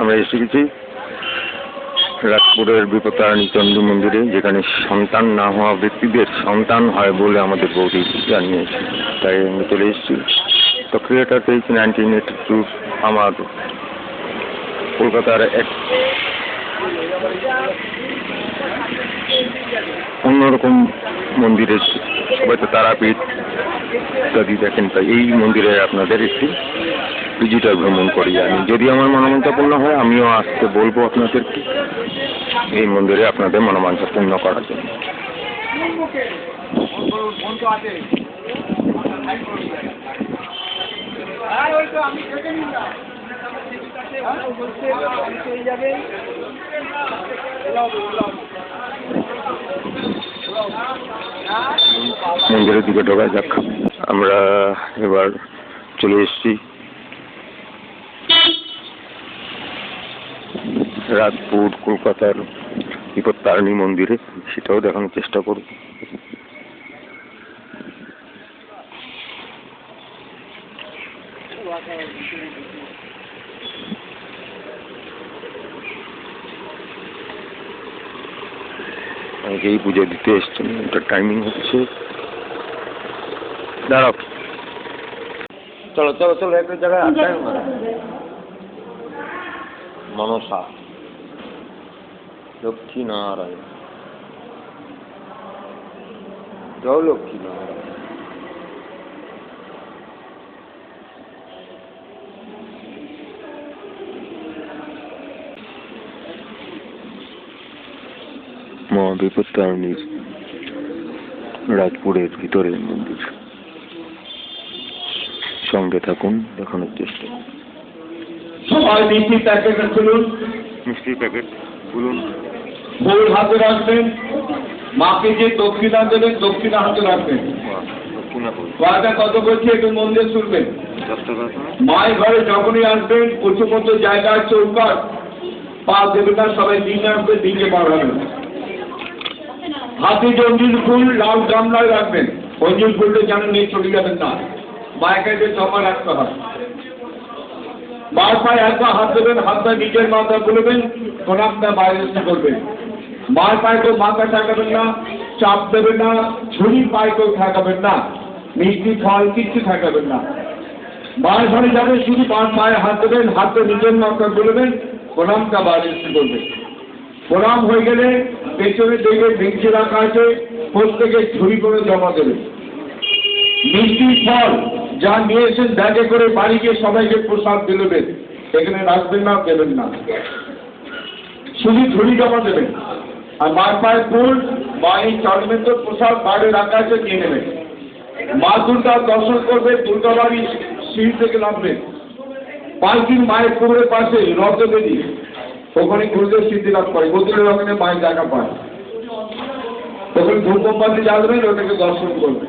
আমরা এসে গেছি রাজপুরের বিপত্তারানী চন্ডী মন্দিরে, যেখানে সন্তান না হওয়া ব্যক্তিদের সন্তান হয় বলে আমাদের বৌদি জানিয়েছে। তাই আমি চলে এসেছি। তো ক্রিয়েটার পেয়েছি নাইনটিন এইটি টু আমার কলকাতার এক অন্যরকম মন্দিরে সবাই তো তারাপীঠ ইত্যাদি দেখেন, তাই এই মন্দিরে আপনাদের একটি ভিজিটার ভ্রমণ করি আমি। যদি আমার মনোবাঞ্ছা পূর্ণ হয়, আমিও আসতে বলব আপনাদেরকে এই মন্দিরে আপনাদের মনোবাঞ্ছা পূর্ণ করার জন্য। মন্দিরের দিকে ঢোকা যাক। আমরা এবার চলে এসেছি। রাজপুর কলকাতার বিপত্তারিণী মন্দিরে। সেটাও দেখানোর চেষ্টা করব। অনেকেই পুজো দিতে এসছেন। এটা টাইমিং হচ্ছে। দাঁড়াও। চলো চলো চলো একটা জায়গায় আটকায়। মনসা। লক্ষ্মী নারায়ণ জয় লক্ষ্মী নারায়ণ মা বিপত্তারণীর রাজপুরের ভিতরের মন্দির। সঙ্গে থাকুন দেখানোর চেষ্টা। সবাই খুলুন। মিষ্টির প্যাকেট হাতে রাখবেন। মাকে যে দক্ষিণা দেবেন দক্ষিণা হাতে রাখবেন। কয়টা কত বলছি একটু মন দিয়ে শুনবেন? মায়ের ঘরে যখনই আসবেন প্রচুর মতো জায়গা চৌকাট পা দেবেন না সবাই দিন আসবে বার হবেন হাতে জঞ্জিল ফুল লাল গামলায় রাখবেন। অঞ্জিল ফুলটা যেন নিয়ে চলে যাবেন না। মায়ের জমা রাখতে হয়। মার পায়ে হাত দেবেন হাতটা নিজের মাথা বলবেন প্রণামটা বাইরে করবেন। মার পায়ে কেউ মাথা ঠেকাবেন না, চাপ দেবেন না, ছুরি পায়ে কেউ ঠেকাবেন না, মিষ্টি ফল কিচ্ছু ঠেকাবেন না। মায়ের ঘরে যাবেন, শুধু মার পায়ে হাত দেবেন হাতটা নিজের মাথা বলবেন প্রণামটা বাইরে করবেন। প্রণাম হয়ে গেলে পেছনে দেখবে বেঞ্চে রাখা আছে, প্রত্যেকে ছুরি করে জমা দেবে। মিষ্টির ফল যা নিয়ে এসেন ব্যাগে করে বাড়ি গিয়ে সবাইকে প্রসাদ দিলেবেন এখানে রাখবেন না, দেবেন না। শুধু ঝুড়ি জমা দেবেন। আর মার পায়ে ফুল মায়ের চরমের তো প্রসাদ বাইরে রাখা আছে, নিয়ে নেবেন। মা দুর্গার দর্শন করবে দুর্গা বাড়ি সিঁড়ি থেকে নামবে। পাঁচদিন মায়ের পুকুরের পাশে রথবেদি ওখানে গুরুদেব সিদ্ধি লাভ করে। গোদরের ওখানে মায়ের জায়গা পায়। তখন ধূপবাতি জ্বালবেন ওটাকে দর্শন করবে।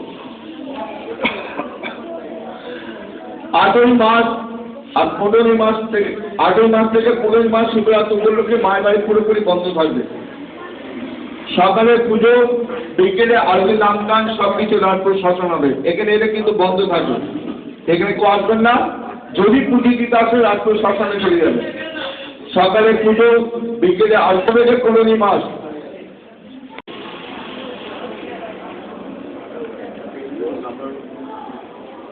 আটই মাস আর পনেরোই মাস থেকে আটই মাস থেকে পনেরোই মাস শিবরাত্রি উপলক্ষে মায়ের বাড়ি পুরোপুরি বন্ধ থাকবে। সকালে পুজো, বিকেলে আরতি, নাম গান সব কিছু রাজপুর শাসন হবে। এখানে এলে কিন্তু বন্ধ থাকবে। এখানে কেউ আসবেন না। যদি পুজো দিতে আসে রাজপুর শাসনে চলে যাবে। সকালে পুজো বিকেলে আরতি থেকে পনেরোই মাস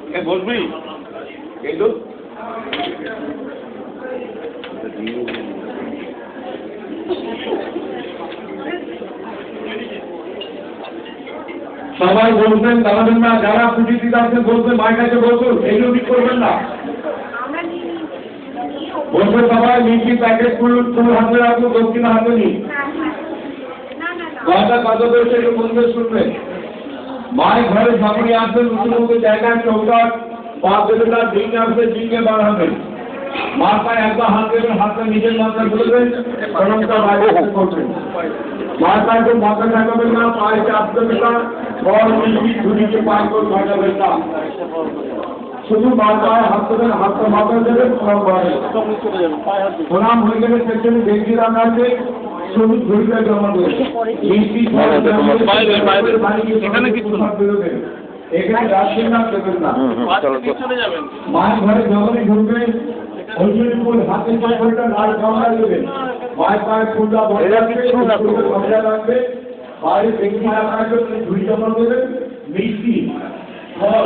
এ বলবি এই তো সবাই বলবেন দাঁড়াবেন না যারা পুঁজি দিতে আসবেন বলবেন মায়ের কাছে বলবেন এইগুলো ঠিক করবেন না। বলবেন সবাই মিষ্টি প্যাকেট ফুল ফুল হাতে রাখব, দক্ষিণা হাতে নি কথা কত বলছে একটু দিয়ে শুনবেন মায়ের ঘরে যখনই আসবেন উঁচু উঁচু জায়গায় চৌকাট পা দেবেন না দিন আসবে হবেন মার পায়ে একবার হাত দেবেন হাতটা নিজের মাথায় বলবেন প্রণামটা বাইরে করবেন পায়ে কেউ মাথা ঠেকাবেন না, পায়ে চাপ দেবে না বল মিষ্টি ঝুড়িকে পায়ে কেউ ঠেকাবেন না। শুধু মার পায়ে হাত দেবেন হাতটা মাথায় দেবেন প্রণাম বাড়বে প্রণাম হয়ে গেলে সেখানে বেশি রান্না আছে সবুজ ঘড়িটা জমা মিষ্টি না। এখানে। রাখবেন দেবেন না মায়ের ঘরে যখনই হাতে পায়ে ফুলটা লাল দেবেন মায়ের পায়ে রাখবে। বাইরে জমা দেবেন মিষ্টি ফল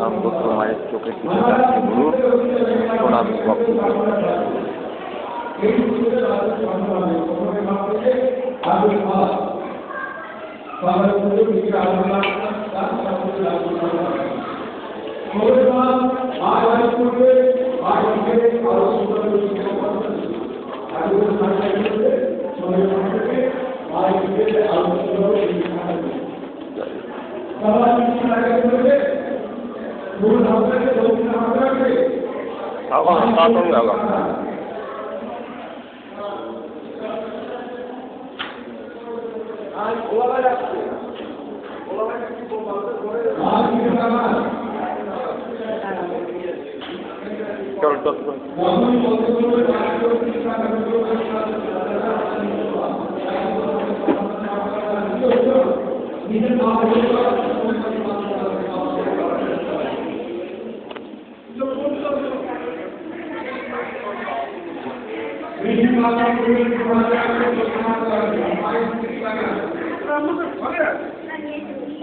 রামপুত্র মায়ের চোখের দিকে তাকিয়ে বলুন। প্রণাম বক্তব্য। এই পুজোতে রাতে সন্ধ্যা হবে, প্রথমে মাস থেকে আলো মাস। সকালে পুজো, বিকেলে আলো প্রার্থনা, তারপর পুজো, আলো প্রার্থনা। পনেরো মাস মা বাড়ি করবে, মা বিকেলে আলো সুন্দর করে শিক্ষা করবে। আলো সাড়ে করবে, পনেরো মাস থেকে মা বিকেলে আলো সুন্দর করে শিক্ষা করবে। সবাই মিষ্টি লাগে করবে, ফুল হাতে রাখবে, দক্ষিণ হাতে রাখবে। আগো তাড়াতাড়ি আগো মা বিকেলে আমার চল চল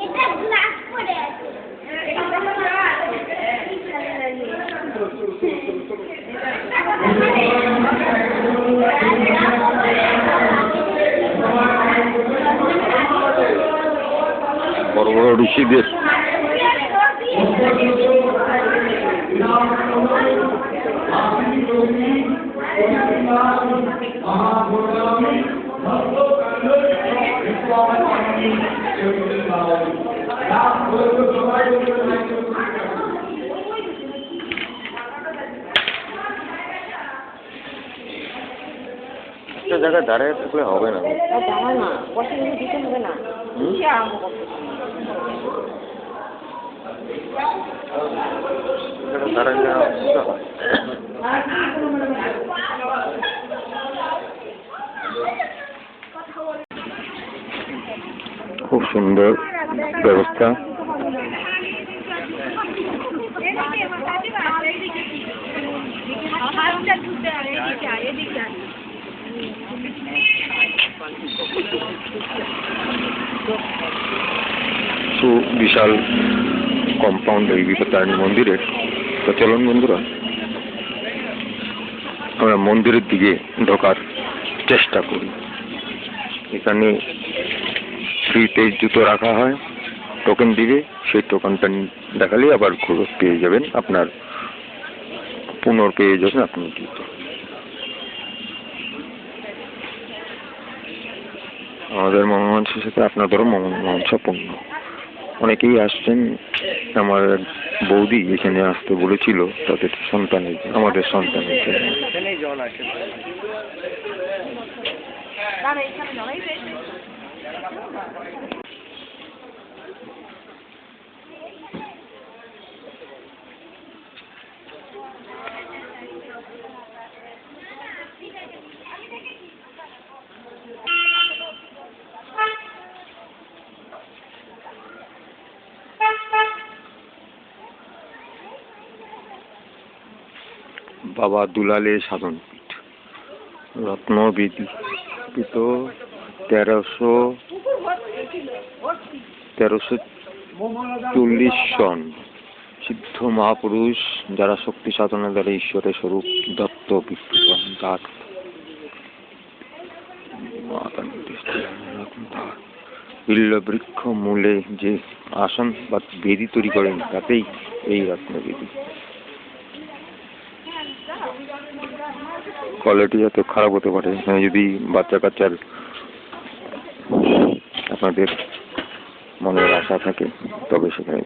এটা গ্লাস পড়ে আছে বড় বড় ঋষিদের একটা জায়গায় দাঁড়িয়ে থাকলে হবে না। দিতে হবে দাঁড়ালে অসুবিধা হয় খুব সুন্দর ব্যবস্থা। সু বিশাল কম্পাউন্ড এই বিপত্তারিণী মন্দিরের। তো চলুন বন্ধুরা, আমরা মন্দিরের দিকে ঢোকার চেষ্টা করি। এখানে ফ্রিতে জুতো রাখা হয় টোকেন দিবে, সেই টোকেনটা দেখালেই আবার ঘুরে পেয়ে যাবেন। আপনার পুনর পেয়ে যাবেন আপনি জুতো আমাদের মনোমাংসের সাথে আপনাদেরও মনোমাংসপূর্ণ অনেকেই আসছেন, আমার বৌদি এখানে আসতে বলেছিল তাদের সন্তানের, আমাদের সন্তানের জন্য। বাবা দুলালে সাধন পীঠ। রত্নবেদী পিত তেরোশো তেরোশো চল্লিশ সন। সিদ্ধ মহাপুরুষ যারা শক্তি সাধনা দ্বারা ঈশ্বরের স্বরূপ দত্ত বৃক্ষ মূলে যে আসন বা বেদি তৈরি করেন, তাতেই এই রত্নবেদী। কোয়ালিটি এত খারাপ হতে পারে। এখানে যদি বাচ্চা কাচ্চার আপনাদের মনের আশা থাকে, তবে সেখানে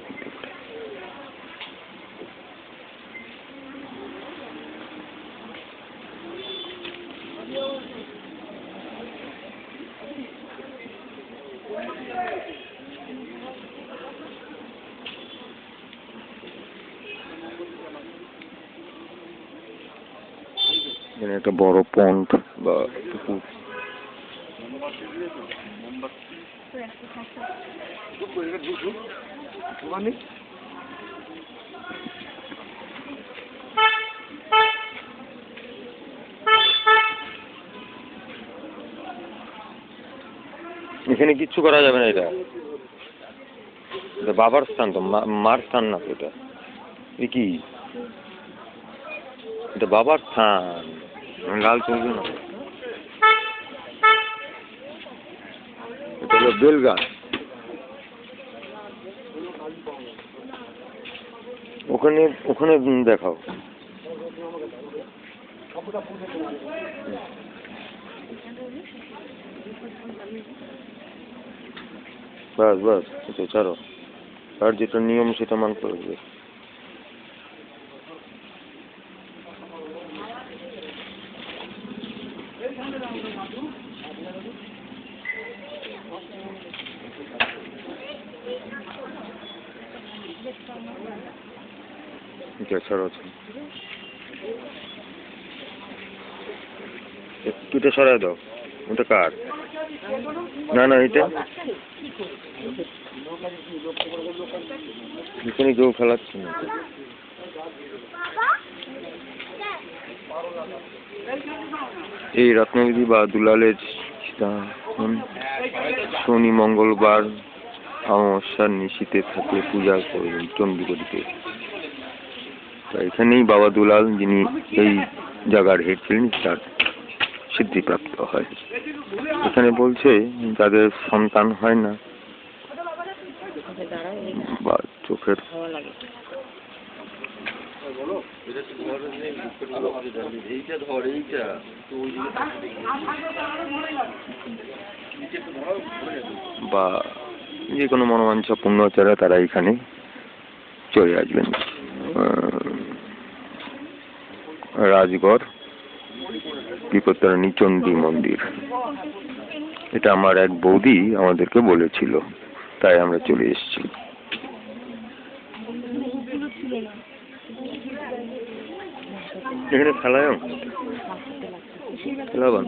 এখানে একটা বড় পন্ড বা পুকুর। এখানে কিচ্ছু করা যাবে না এটা। এটা বাবার স্থান তো মার স্থান না তো এটা কি? এটা বাবার স্থান। লাল চলবে না। এটা হলো বেল গাছ। ওখানে ওখানে দেখাও। বাস বাস ছাড়ো। আর যেটা নিয়ম, সেটা মানতে হবে। এটা সরাই দাও। ওটা কার? না না এটা এখানে কেউ খেলাচ্ছে না। এই রত্নবিধি বা দুলালের শনি মঙ্গলবার অমাবস্যার নিশীতে থাকে পূজা করবেন চণ্ডীগড়িতে। এখানেই বাবা দুলাল, যিনি এই জায়গার হেড ছিলেন, তার সিদ্ধিপ্রাপ্ত হয়। এখানে বলছে, যাদের সন্তান হয় না, বা চোখের বা যে কোনো মনোবাঞ্ছা পূর্ণচারা তারা এখানে চলে আসবেন। রাজগড় বিপত্তারিণী চণ্ডী মন্দির। এটা আমার এক বৌদি আমাদেরকে বলেছিল, তাই আমরা চলে এসেছি। এখানে খেলায় খেলাবান